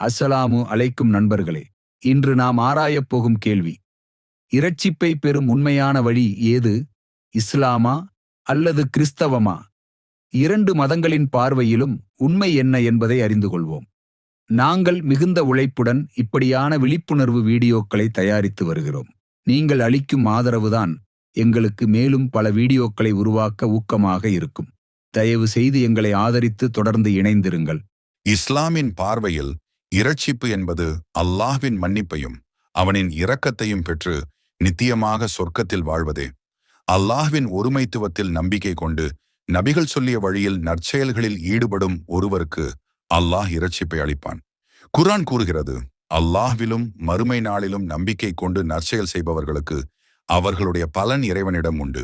அஸ்ஸலாமு அலைக்கும் நண்பர்களே இன்று நாம் ஆராயப் போகும் கேள்வி இரட்சிப்பை பெறும் உண்மையான வழி ஏது? இஸ்லாமா அல்லது கிறிஸ்தவமா? இரண்டு மதங்களின் பார்வையிலும் உண்மை என்ன என்பதை அறிந்து கொள்வோம். நாங்கள் மிகுந்த உழைப்புடன் இப்படியான விழிப்புணர்வு வீடியோக்களை தயாரித்து வருகிறோம். நீங்கள் அளிக்கும் ஆதரவுதான் எங்களுக்கு மேலும் பல வீடியோக்களை உருவாக்க ஊக்கமாக இருக்கும். தயவு செய்து எங்களை ஆதரித்து தொடர்ந்து இணைந்திருங்கள். இஸ்லாமின் பார்வையில் இரட்சிப்பு என்பது அல்லாஹ்வின் மன்னிப்பையும் அவனின் இரக்கத்தையும் பெற்று நித்தியமாக சொர்க்கத்தில் வாழ்வதே. அல்லாஹ்வின் ஒருமைத்துவத்தில் நம்பிக்கை கொண்டு நபிகள் சொல்லிய வழியில் நற்செயல்களில் ஈடுபடும் ஒருவருக்கு அல்லாஹ் இரட்சிப்பை அளிப்பான். குரான் கூறுகிறது அல்லாஹ்விலும் மறுமை நாளிலும் நம்பிக்கை கொண்டு நற்செயல் செய்பவர்களுக்கு அவர்களுடைய பலன் இறைவனிடம் உண்டு.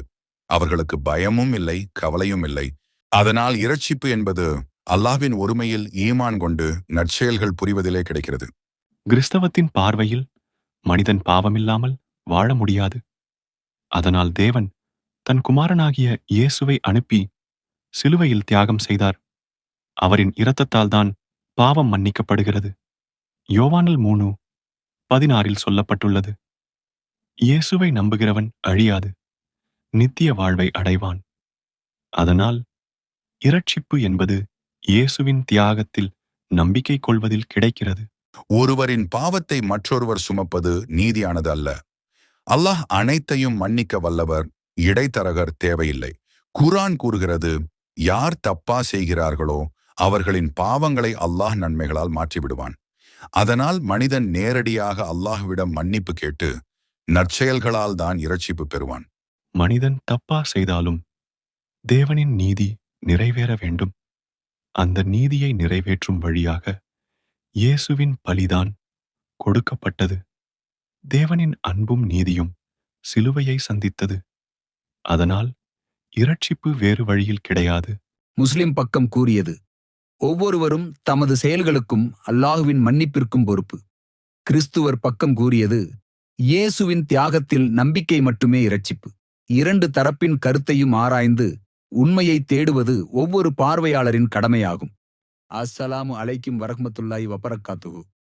அவர்களுக்கு பயமும் இல்லை கவலையும் இல்லை. அதனால் இரட்சிப்பு என்பது அல்லாஹ்வின் ஒருமையில் ஈமான் கொண்டு நற்செயல்கள் புரிவதிலே கிடைக்கிறது. கிறிஸ்தவத்தின் பார்வையில் மனிதன் பாவமில்லாமல் வாழ முடியாது. அதனால் தேவன் தன் குமாரனாகிய இயேசுவை அனுப்பி சிலுவையில் தியாகம் செய்தார். அவரின் இரத்தத்தால்தான் பாவம் மன்னிக்கப்படுகிறது. யோவானல் மூணு பதினாறில் சொல்லப்பட்டுள்ளது. இயேசுவை நம்புகிறவன் அழியாது நித்திய வாழ்வை அடைவான். அதனால் இரட்சிப்பு என்பது இயேசுவின் தியாகத்தில் நம்பிக்கை கொள்வதில் கிடைக்கிறது. ஒருவரின் பாவத்தை மற்றொருவர் சுமப்பது நீதியானது அல்ல. அல்லாஹ் அனைத்தையும் மன்னிக்க வல்லவர் இடைத்தரகர் தேவையில்லை. குர்ஆன் கூறுகிறது யார் தப்பா செய்கிறார்களோ அவர்களின் பாவங்களை அல்லாஹ் நன்மைகளால் மாற்றிவிடுவான். அதனால் மனிதன் நேரடியாக அல்லாஹ்விடம் மன்னிப்பு கேட்டு நற்செயல்களால் தான் இரட்சிப்பு பெறுவான். மனிதன் தப்பா செய்தாலும் தேவனின் நீதி நிறைவேற வேண்டும். அந்த நீதியை நிறைவேற்றும் வழியாக இயேசுவின் பலிதான் கொடுக்கப்பட்டது. தேவனின் அன்பும் நீதியும் சிலுவையை சந்தித்தது. அதனால் இரட்சிப்பு வேறு வழியில் கிடையாது. முஸ்லிம் பக்கம் கூறியது ஒவ்வொருவரும் தமது செயல்களுக்கும் அல்லாஹுவின் மன்னிப்பிற்கும் பொறுப்பு. கிறிஸ்துவர் பக்கம் கூறியது இயேசுவின் தியாகத்தில் நம்பிக்கை மட்டுமே இரட்சிப்பு. இரண்டு தரப்பின் கருத்தையும் ஆராய்ந்து உண்மையை தேடுவது ஒவ்வொரு பார்வையாளரின் கடமையாகும். அஸ்ஸலாமு அலைக்கும் வரஹ்மத்துல்லாஹி வபரக்காத்துகு